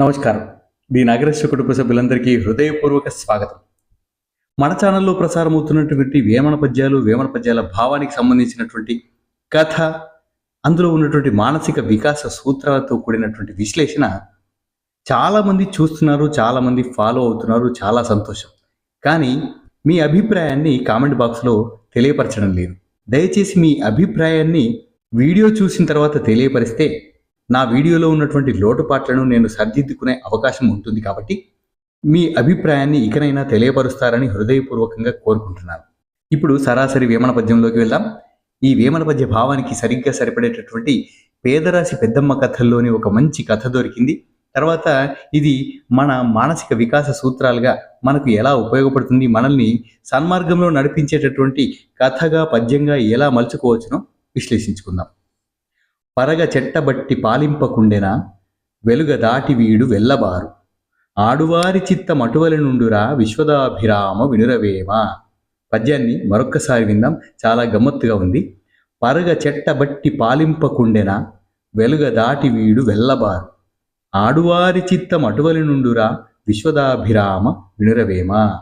నమస్కారం. మీ నాగరేశ్వర కుటుంబ సభ్యులందరికీ హృదయపూర్వక స్వాగతం. మన ఛానల్లో ప్రసారమవుతున్నటువంటి వేమన పద్యాలు వేమన పద్యాల భావానికి సంబంధించినటువంటి కథ అందులో ఉన్నటువంటి మానసిక వికాస సూత్రాలతో కూడినటువంటి విశ్లేషణ చాలామంది చూస్తున్నారు చాలామంది ఫాలో అవుతున్నారు చాలా సంతోషం. కానీ మీ అభిప్రాయాన్ని కామెంట్ బాక్స్లో తెలియపరచడం లేదు. దయచేసి మీ అభిప్రాయాన్ని వీడియో చూసిన తర్వాత తెలియపరిస్తే నా వీడియోలో ఉన్నటువంటి లోటుపాట్లను నేను సరిదిద్దుకునే అవకాశం ఉంటుంది కాబట్టి మీ అభిప్రాయాన్ని ఇకనైనా తెలియపరుస్తారని హృదయపూర్వకంగా కోరుకుంటున్నాను. ఇప్పుడు సరాసరి వేమన పద్యంలోకి వెళ్దాం. ఈ వేమన పద్య భావానికి సరిగ్గా సరిపడేటటువంటి పేదరాశి పెద్దమ్మ కథల్లోని ఒక మంచి కథ దొరికింది. తర్వాత ఇది మన మానసిక వికాస సూత్రాలుగా మనకు ఎలా ఉపయోగపడుతుంది మనల్ని సన్మార్గంలో నడిపించేటటువంటి కథగా పద్యంగా ఎలా మలుచుకోవచ్చునో విశ్లేషించుకుందాం. పరగ చెట్టబట్టి పాలింపకుండెన? వెలుగ దాటి వీడు వెళ్ళబారు. ఆడువారి చిత్త మటువల నుండురా విశ్వదాభిరామ వినురవేమ? పద్యాన్ని మరొక్కసారి విందాం. చాలా గమ్మత్తుగా ఉంది. పరగ చెట్టబట్టి పాలింపకుండెన? వెలుగ దాటి వీడు వెళ్ళబారు. ఆడువారి చిత్తం అటువలి నుండురా విశ్వదాభిరామ వినురవేమ?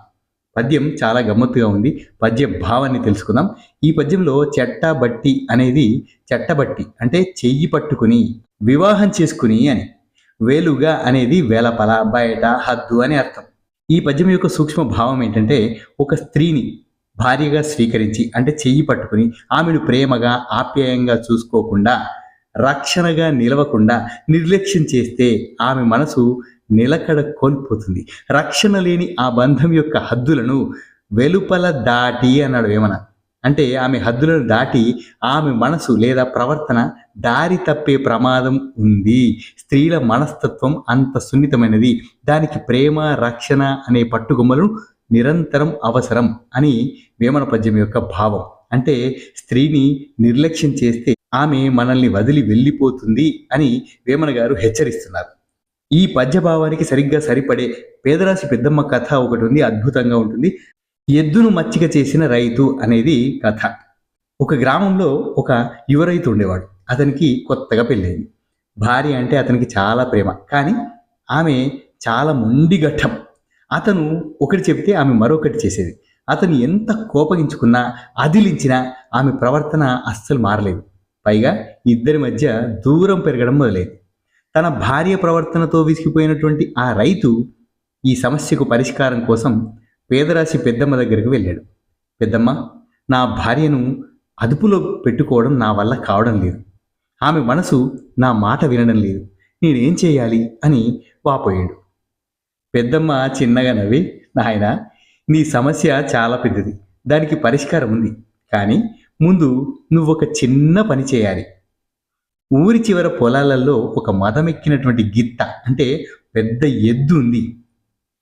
పద్యం చాలా గమ్మత్తుగా ఉంది. పద్య భావాన్ని తెలుసుకుందాం. ఈ పద్యంలో చెట్టబట్టి అనేది చెట్టబట్టి అంటే చెయ్యి పట్టుకుని వివాహం చేసుకుని అని. వేలుగా అనేది వేలపల బయట హద్దు అని అర్థం. ఈ పద్యం యొక్క సూక్ష్మ భావం ఏంటంటే ఒక స్త్రీని భార్యగా స్వీకరించి అంటే చెయ్యి పట్టుకుని ఆమెను ప్రేమగా ఆప్యాయంగా చూసుకోకుండా రక్షణగా నిలవకుండా నిర్లక్ష్యం చేస్తే ఆమె మనసు నిలకడ కోల్పోతుంది. రక్షణ లేని ఆ బంధం యొక్క హద్దులను వెలుపల దాటి అన్నాడు వేమన. అంటే ఆమె హద్దులను దాటి ఆమె మనసు లేదా ప్రవర్తన దారి తప్పే ప్రమాదం ఉంది. స్త్రీల మనస్తత్వం అంత సున్నితమైనది. దానికి ప్రేమ రక్షణ అనే పట్టుకొమ్మలు నిరంతరం అవసరం అని వేమన పద్యం యొక్క భావం. అంటే స్త్రీని నిర్లక్ష్యం చేస్తే ఆమె మనల్ని వదిలి వెళ్ళిపోతుంది అని వేమన గారు హెచ్చరిస్తున్నారు. ఈ పద్యభావానికి సరిగ్గా సరిపడే పేదరాశి పెద్దమ్మ కథ ఒకటి ఉంది అద్భుతంగా ఉంటుంది. ఎద్దును మచ్చిక చేసిన రైతు అనేది కథ. ఒక గ్రామంలో ఒక యువ రైతు ఉండేవాడు. అతనికి కొత్తగా పెళ్ళైంది భార్య అంటే అతనికి చాలా ప్రేమ. కానీ ఆమె చాలా మొండి ఘట్టం. అతను ఒకటి చెప్తే ఆమె మరొకటి చేసేది. అతను ఎంత కోపగించుకున్నా అదిలించినా ఆమె ప్రవర్తన అస్సలు మారలేదు. పైగా ఇద్దరి మధ్య దూరం పెరగడం మొదలైంది. తన భార్య ప్రవర్తనతో విసిగిపోయినటువంటి ఆ రైతు ఈ సమస్యకు పరిష్కారం కోసం పేదరాశి పెద్దమ్మ దగ్గరికి వెళ్ళాడు. పెద్దమ్మ నా భార్యను అదుపులో పెట్టుకోవడం నా వల్ల కావడం లేదు. ఆమె మనసు నా మాట వినడం లేదు. నేనేం చేయాలి? అని వాపోయాడు. పెద్దమ్మ చిన్నగా నవ్వి. నాయన నీ సమస్య చాలా పెద్దది. దానికి పరిష్కారం ఉంది. కానీ ముందు నువ్వు ఒక చిన్న పని చేయాలి. ఊరి చివర పొలాలలో ఒక మదమెక్కినటువంటి గిత్త అంటే పెద్ద ఎద్దు ఉంది.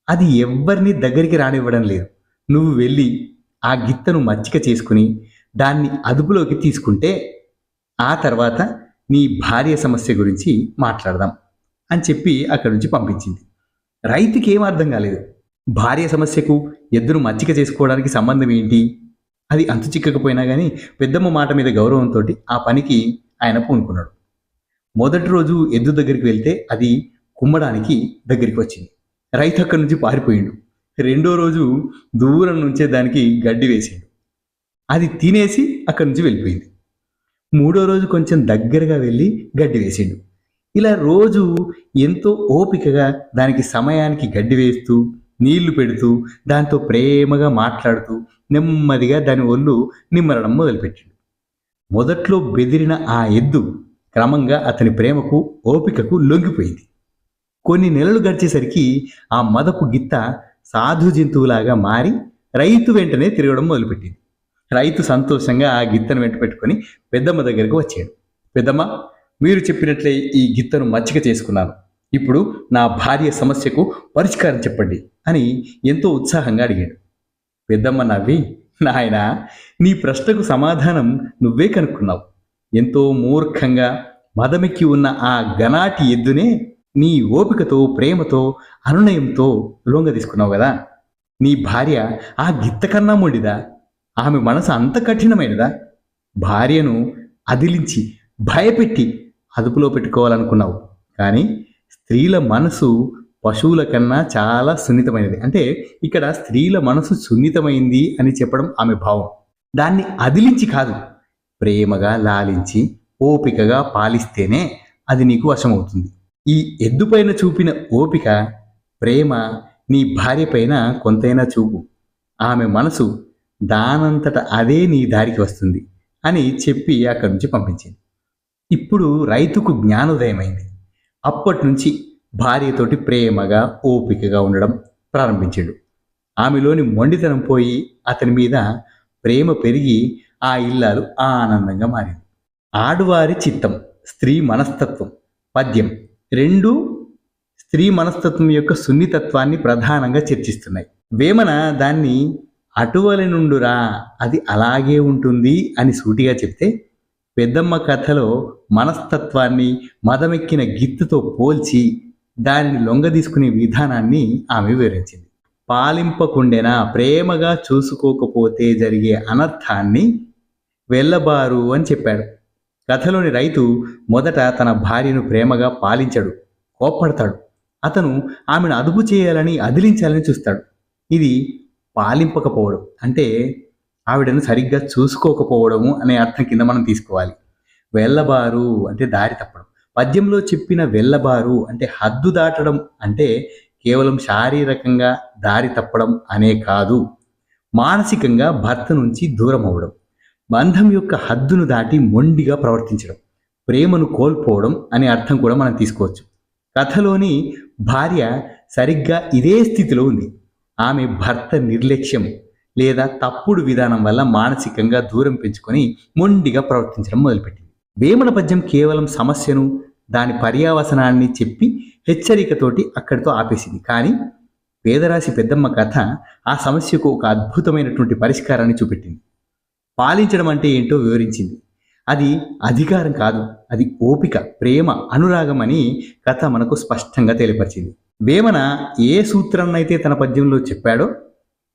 అది ఎవ్వరిని దగ్గరికి రానివ్వడం లేదు. నువ్వు వెళ్ళి ఆ గిత్తను మచ్చిక చేసుకుని దాన్ని అదుపులోకి తీసుకుంటే ఆ తర్వాత నీ భార్య సమస్య గురించి మాట్లాడదాం అని చెప్పి అక్కడి నుంచి పంపించింది. రైతుకి ఏం అర్థం కాలేదు. భార్య సమస్యకు ఎద్దును మచ్చిక చేసుకోవడానికి సంబంధం ఏంటి? అది అంతు చిక్కకపోయినా కానీ పెద్దమ్మ మాట మీద గౌరవంతో ఆ పనికి ఆయన పూనుకున్నాడు. మొదటి రోజు ఎద్దు దగ్గరికి వెళ్తే అది కుమ్మడానికి దగ్గరికి వచ్చింది. రైతు అక్కడి నుంచి పారిపోయిండు. రెండో రోజు దూరం నుంచే దానికి గడ్డి వేసిండు. అది తినేసి అక్కడి నుంచి వెళ్ళిపోయింది. మూడో రోజు కొంచెం దగ్గరగా వెళ్ళి గడ్డి వేసిండు. ఇలా రోజు ఎంతో ఓపికగా దానికి సమయానికి గడ్డి వేస్తూ నీళ్ళు పెడుతూ దాంతో ప్రేమగా మాట్లాడుతూ నెమ్మదిగా దాని ఒళ్ళు నిమ్మరడం మొదలుపెట్టిండు. మొదట్లో బెదిరిన ఆ ఎద్దు క్రమంగా అతని ప్రేమకు ఓపికకు లొంగిపోయింది. కొన్ని నెలలు గడిచేసరికి ఆ మదపు గిత్త సాధు జంతువులాగా మారి రైతు వెంటనే తిరగడం మొదలుపెట్టింది. రైతు సంతోషంగా ఆ గిత్తను వెంట పెట్టుకొని పెద్దమ్మ దగ్గరకు వచ్చాడు. పెద్దమ్మ మీరు చెప్పినట్లే ఈ గిత్తను మచ్చిక చేసుకున్నాను. ఇప్పుడు నా భార్య సమస్యకు పరిష్కారం చెప్పండి అని ఎంతో ఉత్సాహంగా అడిగాడు. పెద్దమ్మ నవ్వి నాయనా నీ ప్రశ్నకు సమాధానం నువ్వే కనుక్కున్నావు. ఎంతో మూర్ఖంగా మదమెక్కి ఉన్న ఆ గనాటి ఎద్దునే నీ ఓపికతో ప్రేమతో అనునయంతో లొంగ తీసుకున్నావు కదా. నీ భార్య ఆ గిత్త కన్నా మొండిదా? ఆమె మనసు అంత కఠినమైనదా? భార్యను అదిలించి భయపెట్టి అదుపులో పెట్టుకోవాలనుకున్నావు. కానీ స్త్రీల మనసు పశువుల కన్నా చాలా సున్నితమైనది. అంటే ఇక్కడ స్త్రీల మనసు సున్నితమైంది అని చెప్పడం ఆమె భావం. దాన్ని అదిలించి కాదు. ప్రేమగా లాలించి ఓపికగా పాలిస్తేనే అది నీకు వశమవుతుంది. ఈ ఎద్దుపైన చూపిన ఓపిక ప్రేమ నీ భార్య పైన కొంతైనా చూపు. ఆమె మనసు దానంతట అదే నీ దారికి వస్తుంది అని చెప్పి అక్కడి నుంచి పంపించింది. ఇప్పుడు రైతుకు జ్ఞానోదయమైంది. అప్పటి నుంచి భార్యతోటి ప్రేమగా ఓపికగా ఉండడం ప్రారంభించాడు. ఆమెలోని మొండితనం పోయి అతని మీద ప్రేమ పెరిగి ఆ ఇల్లాలు ఆనందంగా మారింది. ఆడువారి చిత్తం స్త్రీ మనస్తత్వం పద్యం రెండు స్త్రీ మనస్తత్వం యొక్క సున్నితత్వాన్ని ప్రధానంగా చర్చిస్తున్నాయి. వేమన దాన్ని అటువలి నుండురా అది అలాగే ఉంటుంది అని సూటిగా చెప్తే పెద్దమ్మ కథలో మనస్తత్వాన్ని మదమెక్కిన గిత్తుతో పోల్చి దానిని లొంగదీసుకునే విధానాన్ని ఆమె వివరించింది. పాలింపకుండెనా ప్రేమగా చూసుకోకపోతే జరిగే అనర్థాన్ని వెళ్ళబారు అని చెప్పాడు. కథలోని రైతు మొదట తన భార్యను ప్రేమగా పాలించడు కోప్పడతాడు. అతను ఆమెను అదుపు చేయాలని అదిలించాలని చూస్తాడు. ఇది పాలింపకపోవడం అంటే ఆవిడను సరిగ్గా చూసుకోకపోవడము అనే అర్థం కింద మనం తీసుకోవాలి. వెళ్ళబారు అంటే దారి తప్పడం. పద్యంలో చెప్పిన వెళ్ళబారు అంటే హద్దు దాటడం అంటే కేవలం శారీరకంగా దారి తప్పడం అనే కాదు. మానసికంగా భర్త నుంచి దూరం అవ్వడం బంధం యొక్క హద్దును దాటి మొండిగా ప్రవర్తించడం ప్రేమను కోల్పోవడం అనే అర్థం కూడా మనం తీసుకోవచ్చు. కథలోని భార్య సరిగ్గా ఇదే స్థితిలో ఉంది. ఆమె భర్త నిర్లక్ష్యం లేదా తప్పుడు విధానం వల్ల మానసికంగా దూరం పెంచుకొని మొండిగా ప్రవర్తించడం మొదలుపెట్టింది. వేమన పద్యం కేవలం సమస్యను దాని పర్యావసనాన్ని చెప్పి హెచ్చరికతోటి అక్కడితో ఆపేసింది. కానీ పేదరాశి పెద్దమ్మ కథ ఆ సమస్యకు ఒక అద్భుతమైనటువంటి పరిష్కారాన్ని చూపెట్టింది. పాలించడం అంటే ఏంటో వివరించింది. అది అధికారం కాదు అది ఓపిక ప్రేమ అనురాగం అని కథ మనకు స్పష్టంగా తెలియపరిచింది. వేమన ఏ సూత్రాన్నైతే తన పద్యంలో చెప్పాడో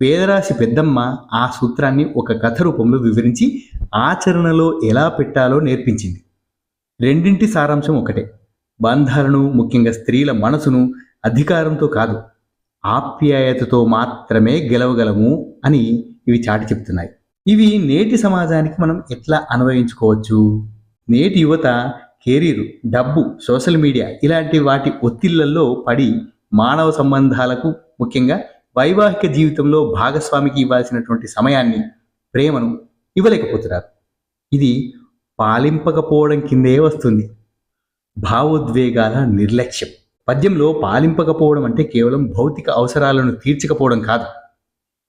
పేదరాశి పెద్దమ్మ ఆ సూత్రాన్ని ఒక కథ రూపంలో వివరించి ఆచరణలో ఎలా పెట్టాలో నేర్పించింది. రెండింటి సారాంశం ఒకటే. బంధాలను ముఖ్యంగా స్త్రీల మనసును అధికారంతో కాదు ఆప్యాయతతో మాత్రమే గెలవగలము అని ఇవి చాటి చెప్తున్నాయి. ఇవి నేటి సమాజానికి మనం ఎట్లా అన్వయించుకోవచ్చు? నేటి యువత కెరీర్ డబ్బు సోషల్ మీడియా ఇలాంటి వాటి ఒత్తిళ్ళలో పడి మానవ సంబంధాలకు ముఖ్యంగా వైవాహిక జీవితంలో భాగస్వామికి ఇవ్వాల్సినటువంటి సమయాన్ని ప్రేమను ఇవ్వలేకపోతున్నారు. ఇది పాలింపకపోవడం కిందే వస్తుంది. భావోద్వేగాల నిర్లక్ష్యం. పద్యంలో పాలింపకపోవడం అంటే కేవలం భౌతిక అవసరాలను తీర్చకపోవడం కాదు.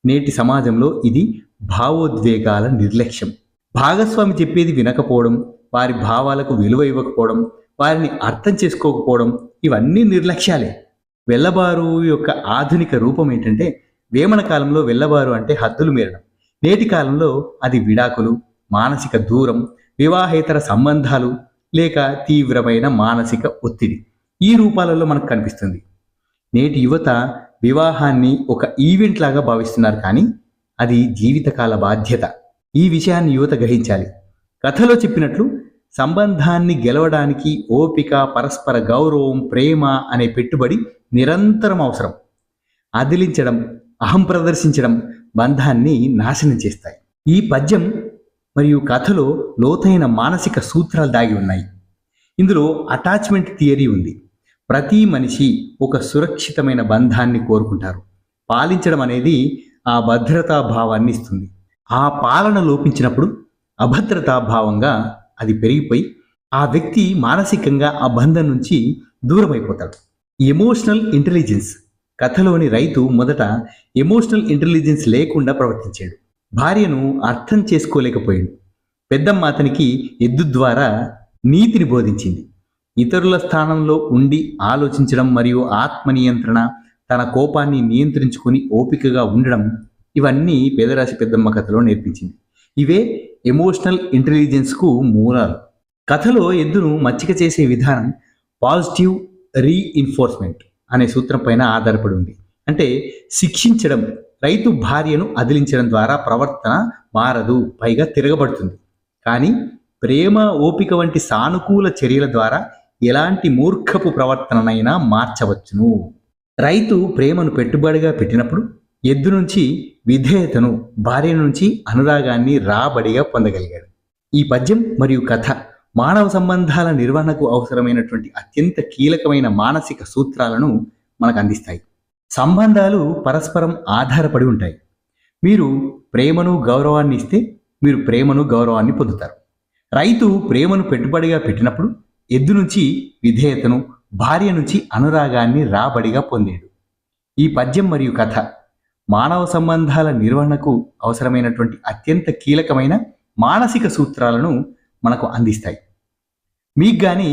నేటి సమాజంలో ఇది భావోద్వేగాల నిర్లక్ష్యం. భాగస్వామి చెప్పేది వినకపోవడం వారి భావాలకు విలువ ఇవ్వకపోవడం వారిని అర్థం చేసుకోకపోవడం ఇవన్నీ నిర్లక్ష్యాలే. వెల్లబారు యొక్క ఆధునిక రూపం ఏంటంటే వేమన కాలంలో వెల్లబారు అంటే హద్దులు మీరడం. నేటి కాలంలో అది విడాకులు మానసిక దూరం వివాహేతర సంబంధాలు లేక తీవ్రమైన మానసిక ఒత్తిడి. ఈ రూపాలలో మనకు కనిపిస్తుంది. నేటి యువత వివాహాన్ని ఒక ఈవెంట్ లాగా భావిస్తున్నారు కానీ అది జీవితకాల బాధ్యత. ఈ విషయాన్ని యువత గ్రహించాలి. కథలో చెప్పినట్లు సంబంధాన్ని గెలవడానికి ఓపిక పరస్పర గౌరవం ప్రేమ అనే పెట్టుబడి నిరంతరం అవసరం. అదిలించడం అహం ప్రదర్శించడం బంధాన్ని నాశనం చేస్తాయి. ఈ పద్యం మరియు కథలో లోతైన మానసిక సూత్రాలు దాగి ఉన్నాయి. ఇందులో అటాచ్మెంట్ థియరీ ఉంది. ప్రతి మనిషి ఒక సురక్షితమైన బంధాన్ని కోరుకుంటారు. పాలించడం అనేది ఆ భద్రతా భావాన్ని ఇస్తుంది. ఆ పాలన లోపించినప్పుడు అభద్రతా భావంగా అది పెరిగిపోయి ఆ వ్యక్తి మానసికంగా ఆ బంధం నుంచి దూరమైపోతాడు. Emotional intelligence. కథలోని రైతు మొదట ఎమోషనల్ ఇంటెలిజెన్స్ లేకుండా ప్రవర్తించాడు. భార్యను అర్థం చేసుకోలేకపోయాడు. పెద్దమ్మ అతనికి ఎద్దు ద్వారా నీతిని బోధించింది. ఇతరుల స్థానంలో ఉండి ఆలోచించడం మరియు ఆత్మ నియంత్రణ తన కోపాన్ని నియంత్రించుకొని ఓపికగా ఉండడం ఇవన్నీ పేదరాశి పెద్దమ్మ కథలో నేర్పించింది. ఇవే ఎమోషనల్ ఇంటెలిజెన్స్కు మూలాలు. కథలో ఎద్దును మచ్చిక చేసే విధానం పాజిటివ్ రీఇన్ఫోర్స్మెంట్ అనే సూత్రం పైన ఆధారపడి ఉంది. అంటే శిక్షించడం రైతు భార్యను అదిలించడం ద్వారా ప్రవర్తన మారదు పైగా తిరగబడుతుంది. కానీ ప్రేమ ఓపిక వంటి సానుకూల చర్యల ద్వారా ఎలాంటి మూర్ఖపు ప్రవర్తననైనా మార్చవచ్చును. రైతు ప్రేమను పెట్టుబడిగా పెట్టినప్పుడు ఎద్దు నుంచి విధేయతను భార్య నుంచి అనురాగాన్ని రాబడిగా పొందగలిగాడు. ఈ పద్యం మరియు కథ మానవ సంబంధాల నిర్వహణకు అవసరమైనటువంటి అత్యంత కీలకమైన మానసిక సూత్రాలను మనకు అందిస్తాయి. సంబంధాలు పరస్పరం ఆధారపడి ఉంటాయి. మీరు ప్రేమను గౌరవాన్ని ఇస్తే మీరు ప్రేమను గౌరవాన్ని పొందుతారు. రైతు ప్రేమను పెట్టుబడిగా పెట్టినప్పుడు ఎద్దు నుంచి విధేయతను భార్య నుంచి అనురాగాన్ని రాబడిగా పొందాడు. ఈ పద్యం మరియు కథ మానవ సంబంధాల నిర్వహణకు అవసరమైనటువంటి అత్యంత కీలకమైన మానసిక సూత్రాలను మనకు అందిస్తాయి. మీకు కానీ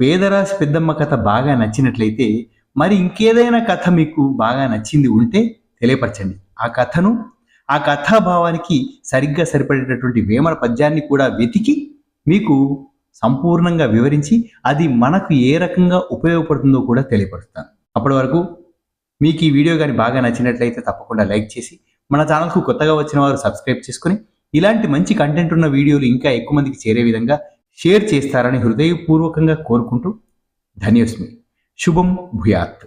పేదరాశి పెద్దమ్మ కథ బాగా నచ్చినట్లయితే మరి ఇంకేదైనా కథ మీకు బాగా నచ్చింది ఉంటే తెలియపరచండి. ఆ కథను ఆ కథాభావానికి సరిగ్గా సరిపడేటటువంటి వేమన పద్యాన్ని కూడా వెతికి మీకు సంపూర్ణంగా వివరించి అది మనకు ఏ రకంగా ఉపయోగపడుతుందో కూడా తెలియపరుస్తాను. అప్పటి వరకు మీకు ఈ వీడియో కానీ బాగా నచ్చినట్లయితే తప్పకుండా లైక్ చేసి మన ఛానల్కు కొత్తగా వచ్చిన వారు సబ్స్క్రైబ్ చేసుకుని ఇలాంటి మంచి కంటెంట్ ఉన్న వీడియోలు ఇంకా ఎక్కువ మందికి చేరే విధంగా షేర్ చేస్తారని హృదయపూర్వకంగా కోరుకుంటూ ధన్యోస్మి శుభం భూయాత్.